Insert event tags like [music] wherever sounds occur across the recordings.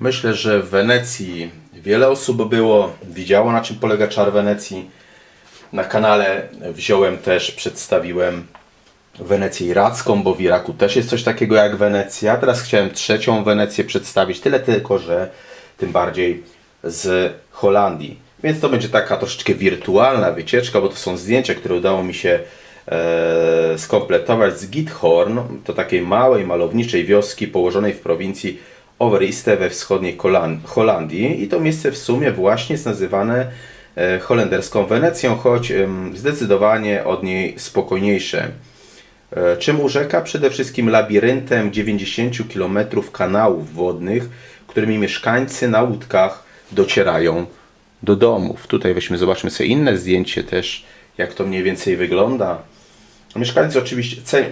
Myślę, że w Wenecji wiele osób było, widziało na czym polega czar Wenecji. Na kanale wziąłem też, przedstawiłem Wenecję iracką, bo w Iraku też jest coś takiego jak Wenecja. Teraz chciałem trzecią Wenecję przedstawić, tyle tylko, że tym bardziej z Holandii. Więc to będzie taka troszeczkę wirtualna wycieczka, bo to są zdjęcia, które udało mi się e, skompletować z Githorn, to takiej małej, malowniczej wioski położonej w prowincji Overijste we wschodniej Holandii. I to miejsce w sumie właśnie jest nazywane e, holenderską Wenecją, choć zdecydowanie od niej spokojniejsze. E, Czym urzeka? Przede wszystkim labiryntem 90 km kanałów wodnych, którymi mieszkańcy na łódkach docierają do domów. Tutaj weźmy, zobaczmy sobie inne zdjęcie też, jak to mniej więcej wygląda. Mieszkańcy oczywiście cenią,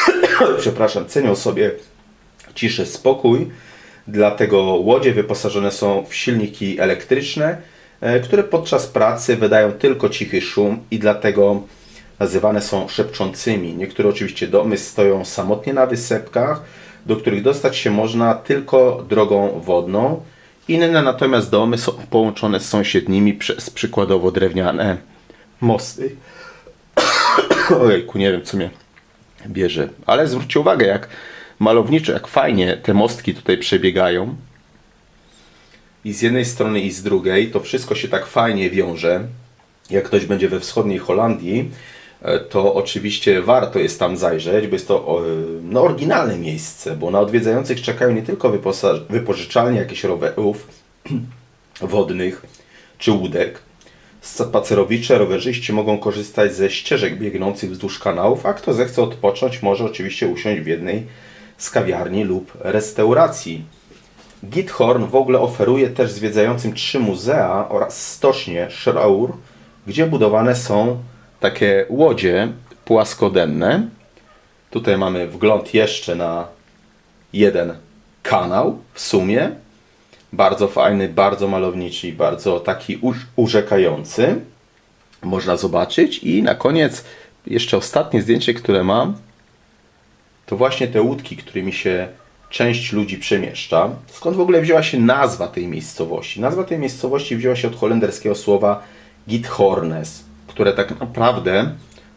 [coughs] przepraszam, cenią sobie ciszę, spokój, dlatego łodzie wyposażone są w silniki elektryczne, e, które podczas pracy wydają tylko cichy szum i dlatego nazywane są szepczącymi. Niektóre oczywiście domy stoją samotnie na wysepkach, do których dostać się można tylko drogą wodną. Inne natomiast domy są połączone z sąsiednimi przez przykładowo drewniane mosty. [coughs] Ojejku, nie wiem co mnie bierze. Ale zwróćcie uwagę, jak malowniczo, jak fajnie te mostki tutaj przebiegają. I z jednej strony, i z drugiej, to wszystko się tak fajnie wiąże. Jak ktoś będzie we wschodniej Holandii, e, to oczywiście warto jest tam zajrzeć, bo jest to o, no, oryginalne miejsce, bo na odwiedzających czekają nie tylko wypożyczalnie jakichś rowerów [clears throat] wodnych czy łódek. Spacerowicze, rowerzyści mogą korzystać ze ścieżek biegnących wzdłuż kanałów, a kto zechce odpocząć, może oczywiście usiąść w jednej z kawiarni lub restauracji. Githorn w ogóle oferuje też zwiedzającym trzy muzea oraz stocznię Schraur, gdzie budowane są takie łodzie płaskodenne. Tutaj mamy wgląd jeszcze na jeden kanał w sumie. Bardzo fajny, bardzo malowniczy i bardzo taki urzekający. Można zobaczyć. I na koniec jeszcze ostatnie zdjęcie, które mam, to właśnie te łódki, którymi się część ludzi przemieszcza. Skąd w ogóle wzięła się nazwa tej miejscowości? Nazwa tej miejscowości wzięła się od holenderskiego słowa Githornes, które tak naprawdę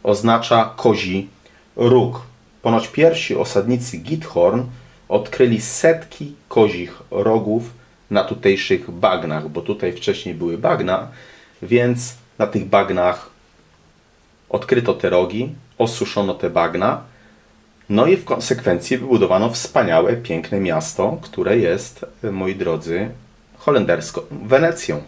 oznacza kozi róg. Ponoć pierwsi osadnicy Githorn odkryli setki kozich rogów na tutejszych bagnach, bo tutaj wcześniej były bagna, więc na tych bagnach odkryto te rogi, osuszono te bagna, no i w konsekwencji wybudowano wspaniałe, piękne miasto, które jest, moi drodzy, holenderską Wenecją.